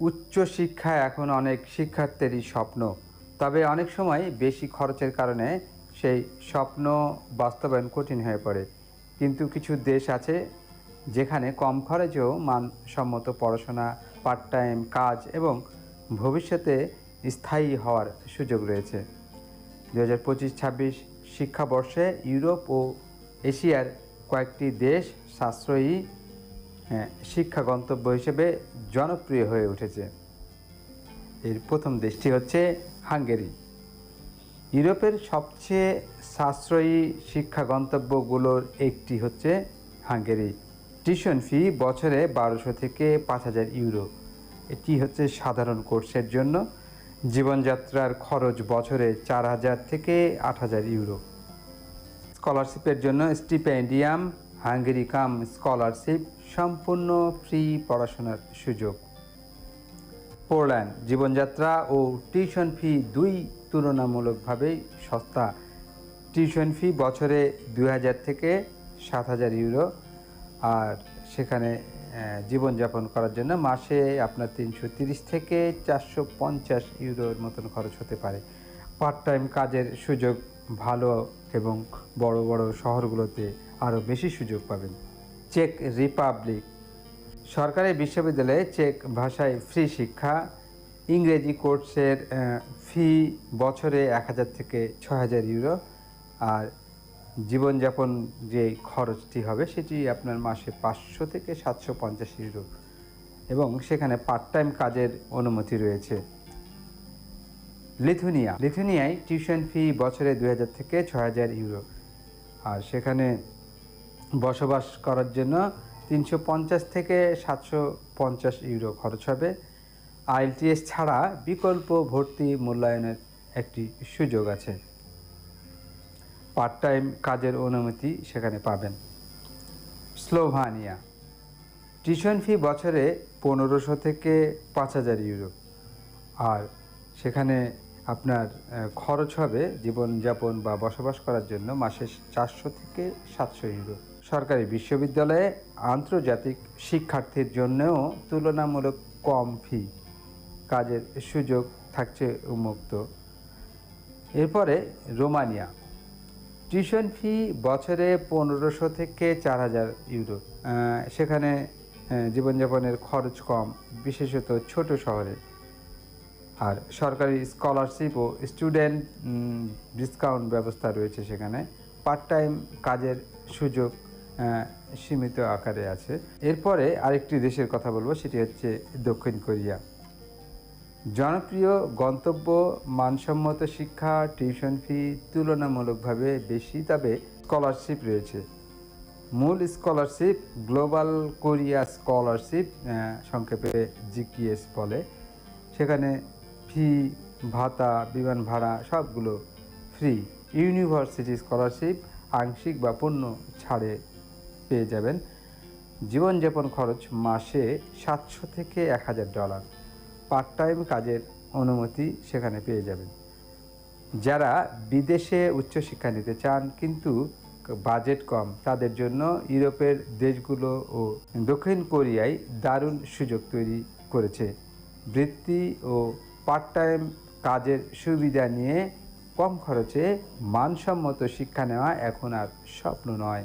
উচ্চ শিক্ষা এখন অনেক শিক্ষার্থীরই স্বপ্ন। তবে অনেক সময় বেশি খরচের কারণে সেই স্বপ্ন বাস্তবায়ন কঠিন হয়ে পড়ে। কিন্তু কিছু দেশ আছে যেখানে কম খরচেও মানসম্মত পড়াশোনা পার্ট টাইম কাজ এবং ভবিষ্যতে স্থায়ী হওয়ার সুযোগ রয়েছে। দু হাজার পঁচিশ ছাব্বিশ শিক্ষাবর্ষে ইউরোপ ও এশিয়ার কয়েকটি দেশ সাশ্রয়ী শিক্ষা গন্তব্য হিসেবে জনপ্রিয় হয়ে উঠেছে। এর প্রথম দেশটি হচ্ছে হাঙ্গেরি। ইউরোপের সবচেয়ে সাশ্রয়ী শিক্ষা গন্তব্যগুলোর একটি হচ্ছে হাঙ্গেরি। টিউশন ফি বছরে বারোশো থেকে পাঁচ হাজার ইউরো। এটি হচ্ছে সাধারণ কোর্সের জন্য। জীবনযাত্রার খরচ বছরে চার হাজার থেকে আট হাজার ইউরো। স্কলারশিপের জন্য স্টিপেন্ডিয়াম হাঙ্গেরি কাম স্কলারশিপ, সম্পূর্ণ ফ্রি পড়াশোনার সুযোগ। পোল্যান্ড জীবনযাত্রা ও টিউশন ফি দুই তুলনামূলকভাবেই সস্তা। টিউশন ফি বছরে দুই হাজার থেকে সাত হাজার ইউরো। আর সেখানে জীবনযাপন করার জন্য মাসে আপনার তিনশো তিরিশ থেকে চারশো পঞ্চাশ ইউরোর মতন খরচ হতে পারে। পার্ট টাইম কাজের সুযোগ ভালো এবং বড় বড় শহরগুলোতে আরও বেশি সুযোগ পাবেন। চেক রিপাবলিক। সরকারি বিশ্ববিদ্যালয়ে চেক ভাষায় ফ্রি শিক্ষা, ইংরেজি কোর্সের ফি বছরে এক হাজার থেকে ছ হাজার ইউরো। আর জীবনযাপন যে খরচটি হবে সেটি আপনার মাসে পাঁচশো থেকে সাতশো পঞ্চাশ ইউরো। এবং সেখানে পার্ট টাইম কাজের অনুমতি রয়েছে। লিথুনিয়া। লিথুনিয়ায় টিউশন ফি বছরে দুই হাজার থেকে ছ হাজার ইউরো। আর সেখানে বসবাস করার জন্য তিনশো পঞ্চাশ থেকে সাতশো পঞ্চাশ ইউরো খরচ হবে। আইএলটিএস ছাড়া বিকল্প ভর্তি মূল্যায়নের একটি সুযোগ আছে। পার্ট টাইম কাজের অনুমতি সেখানে পাবেন। স্লোভানিয়া। টিউশন ফি বছরে পনেরোশো থেকে পাঁচ হাজার ইউরো। আর সেখানে আপনার খরচ হবে জীবনযাপন বা বসবাস করার জন্য মাসে চারশো থেকে সাতশো ইউরো। সরকারি বিশ্ববিদ্যালয়ে আন্তর্জাতিক শিক্ষার্থীর জন্যও তুলনামূলক কম ফি। কাজের সুযোগ থাকছে উন্মুক্ত। এরপরে রোমানিয়া। টিউশন ফি বছরে পনেরোশো থেকে চার হাজার ইউরো। সেখানে জীবনযাপনের খরচ কম, বিশেষত ছোট শহরে। আর সরকারি স্কলারশিপ ও স্টুডেন্ট ডিসকাউন্ট ব্যবস্থা রয়েছে সেখানে। পার্ট টাইম কাজের সুযোগ সীমিত আকারে আছে। এরপরে আরেকটি দেশের কথা বলব, সেটি হচ্ছে দক্ষিণ কোরিয়া। জনপ্রিয় গন্তব্য, মানসম্মত শিক্ষা টিউশন ফি তুলনামূলকভাবে বেশি, তবে স্কলারশিপ রয়েছে। মূল স্কলারশিপ গ্লোবাল কোরিয়া স্কলারশিপ সংক্ষেপে জিকিএস বলে। সেখানে ফি ভাতা, বিমান ভাড়া সবগুলো ফ্রি ইউনিভার্সিটি স্কলারশিপ আংশিক বা পূর্ণ ছাড়ে পেয়ে যাবেন। জীবনযাপন খরচ মাসে সাতশো থেকে এক হাজার ডলার। পার্ট টাইম কাজের অনুমতি সেখানে পেয়ে যাবেন। যারা বিদেশে উচ্চশিক্ষা নিতে চান কিন্তু বাজেট কম, তাদের জন্য ইউরোপের দেশগুলো ও দক্ষিণ কোরিয়ায় দারুণ সুযোগ তৈরি করেছে। বৃত্তি ও পার্ট টাইম কাজের সুবিধা নিয়ে কম খরচে মানসম্মত শিক্ষা নেওয়া এখন আর স্বপ্ন নয়।